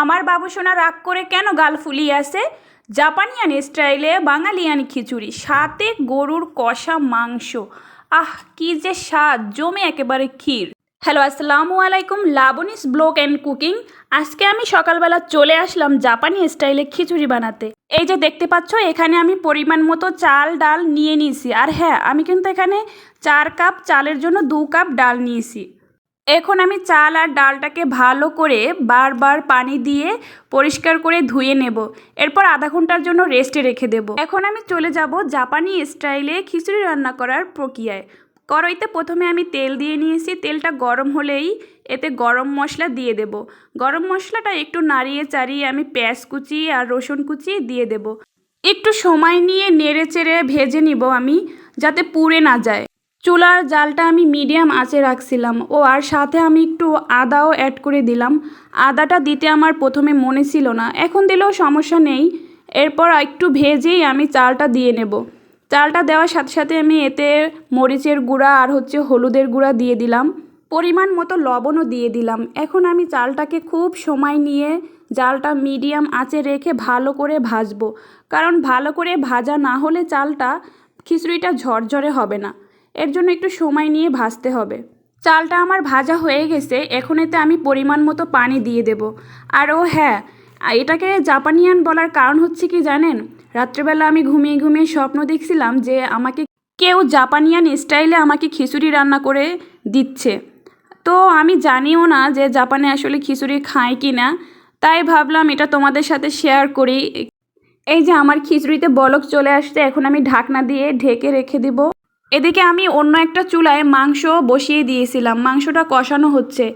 আমার বাবুসোনা রাগ করে কেন গাল ফুলিয়ে আসে? জাপানিয়ান স্টাইলে বাঙালিয়ান খিচুড়ি, সাথে গরুর কষা মাংস। আহ, কি যে স্বাদ, জমে একেবারে ক্ষীর। হ্যালো, আসসালামু আলাইকুম লাবনিস ব্লগ অ্যান্ড কুকিং। আজকে আমি সকালবেলা চলে আসলাম জাপানি স্টাইলে খিচুড়ি বানাতে। এই যে দেখতে পাচ্ছ, এখানে আমি পরিমাণ মতো চাল, ডাল নিয়ে নিয়েছি। আর হ্যাঁ আমি কিন্তু এখানে চার কাপ চালের জন্য দু কাপ ডাল নিয়েছি। এখন আমি চাল আর ডালটাকে ভালো করে বারবার পানি দিয়ে পরিষ্কার করে ধুয়ে নেব। এরপর আধা ঘণ্টার জন্য রেস্টে রেখে দেব। এখন আমি চলে যাব জাপানি স্টাইলে খিচুড়ি রান্না করার প্রক্রিয়ায়। কড়াইতে প্রথমে আমি তেল দিয়ে নিয়েছি। তেলটা গরম হলেই এতে গরম মশলা দিয়ে দেব। গরম মশলাটা একটু নাড়িয়ে চাড়িয়ে আমি পেঁয়াজ কুচি আর রসুন কুচি দিয়ে দেব। একটু সময় নিয়ে নেড়ে চেড়ে ভেজে নিব আমি, যাতে পুড়ে না যায়। চুলার জালটা আমি মিডিয়াম আঁচে রাখছিলাম। ও, আর সাথে আমি একটু আদাও অ্যাড করে দিলাম। আদাটা দিতে আমার প্রথমে মনে ছিল না। এখন দিলেও সমস্যা নেই। এরপর একটু ভেজেই আমি চালটা দিয়ে নেব। চালটা দেওয়ার সাথে সাথে আমি এতে মরিচের গুঁড়া আর হচ্ছে হলুদের গুঁড়া দিয়ে দিলাম। পরিমাণ মতো লবণও দিয়ে দিলাম। এখন আমি চালটাকে খুব সময় নিয়ে জালটা মিডিয়াম আঁচে রেখে ভালো করে ভাজবো। কারণ ভালো করে ভাজা না হলে চালটা খিচুড়িটা ঝরঝরে হবে না। এর জন্য একটু সময় নিয়ে ভাজতে হবে। চালটা আমার ভাজা হয়ে গেছে, এখন এতে আমি পরিমাণ মতো পানি দিয়ে দেব। আর ও হ্যাঁ এটাকে জাপানিয়ান বলার কারণ হচ্ছে কি জানেন? রাত্রেবেলা আমি ঘুমিয়ে ঘুমিয়ে স্বপ্ন দেখছিলাম যে আমাকে কেউ জাপানিয়ান স্টাইলে আমাকে খিচুড়ি রান্না করে দিচ্ছে। তো আমি জানিও না যে জাপানে আসলে খিচুড়ি খায় কি না তাই ভাবলাম এটা তোমাদের সাথে শেয়ার করি। এই যে আমার খিচুড়িতে বলক চলে আসছে, এখন আমি ঢাকনা দিয়ে ঢেকে রেখে দিব। এদিকে আমি অন্য একটা চুলায় মাংস বসিয়ে দিয়েছিলাম। মাংসটা কষানো হচ্ছে।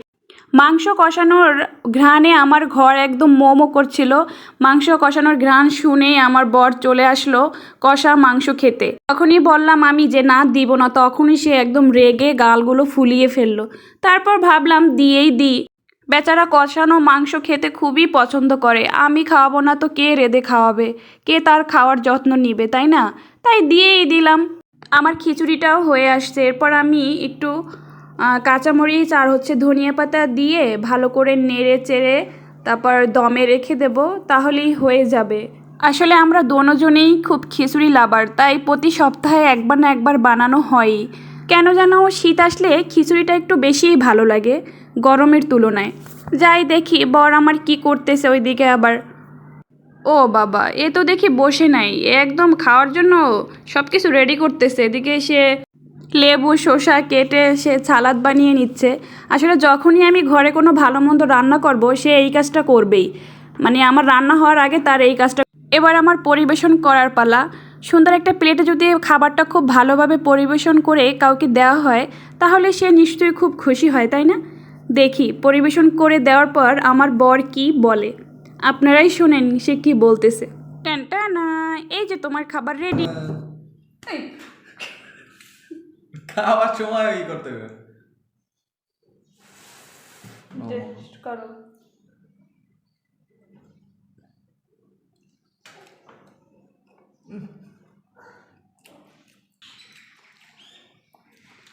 মাংস কষানোর ঘ্রাণে আমার ঘর একদম মোমো করছিল। মাংস কষানোর ঘ্রাণ শুনেই আমার বর চলে আসলো কষা মাংস খেতে। তখনই বললাম আমি যে, না, দিব না। তখনই সে একদম রেগে গালগুলো ফুলিয়ে ফেলল। তারপর ভাবলাম, দিয়েই দিই। বেচারা কষানো মাংস খেতে খুবই পছন্দ করে। আমি খাওয়াবো না তো কে রেঁধে খাওয়াবে? কে তার খাওয়ার যত্ন নিবে, তাই না? তাই দিয়েই দিলাম। আমার খিচুড়িটাও হয়ে আসছে। এরপর আমি একটু কাঁচামরিচ আর হচ্ছে ধনিয়া পাতা দিয়ে ভালো করে নেড়ে চেড়ে তারপর দমে রেখে দেব, তাহলেই হয়ে যাবে। আসলে আমরা দোনোজনেই খুব খিচুড়ি লাভার, তাই প্রতি সপ্তাহে একবার না একবার বানানো হয়ই কেন যেন শীত আসলে খিচুড়িটা একটু বেশিই ভালো লাগে গরমের তুলনায়। যাই দেখি বর আমার কি করতেছে ওইদিকে আবার। ও বাবা, এ তো দেখি বসে নাই। একদম খাওয়ার জন্য সব কিছু রেডি করতেছে। এদিকে সে লেবু, শসা কেটে সে সালাদ বানিয়ে নিচ্ছে। আসলে যখনই আমি ঘরে কোনো ভালো মন্দ রান্না করব, সে এই কাজটা করবেই। মানে আমার রান্না হওয়ার আগে তার এই কাজটা এবার আমার পরিবেশন করার পালা। সুন্দর একটা প্লেটে যদি খাবারটা খুব ভালোভাবে পরিবেশন করে কাউকে দেওয়া হয়, তাহলে সে নিশ্চয়ই খুব খুশি হয়, তাই না? দেখি, পরিবেশন করে দেওয়ার পর আমার বর কি বলে? আপনারাই শোনেন সে কি বলতেছে। না এই যে তোমার খাবার রেডি খাওয়ার সময় ই করতে হবে। করো।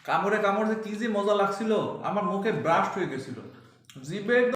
কামড়ে কামড়ে কি যে মজা লাগছিল আমার মুখে ব্রাস্ট হয়ে গেছিল। জিভে একদম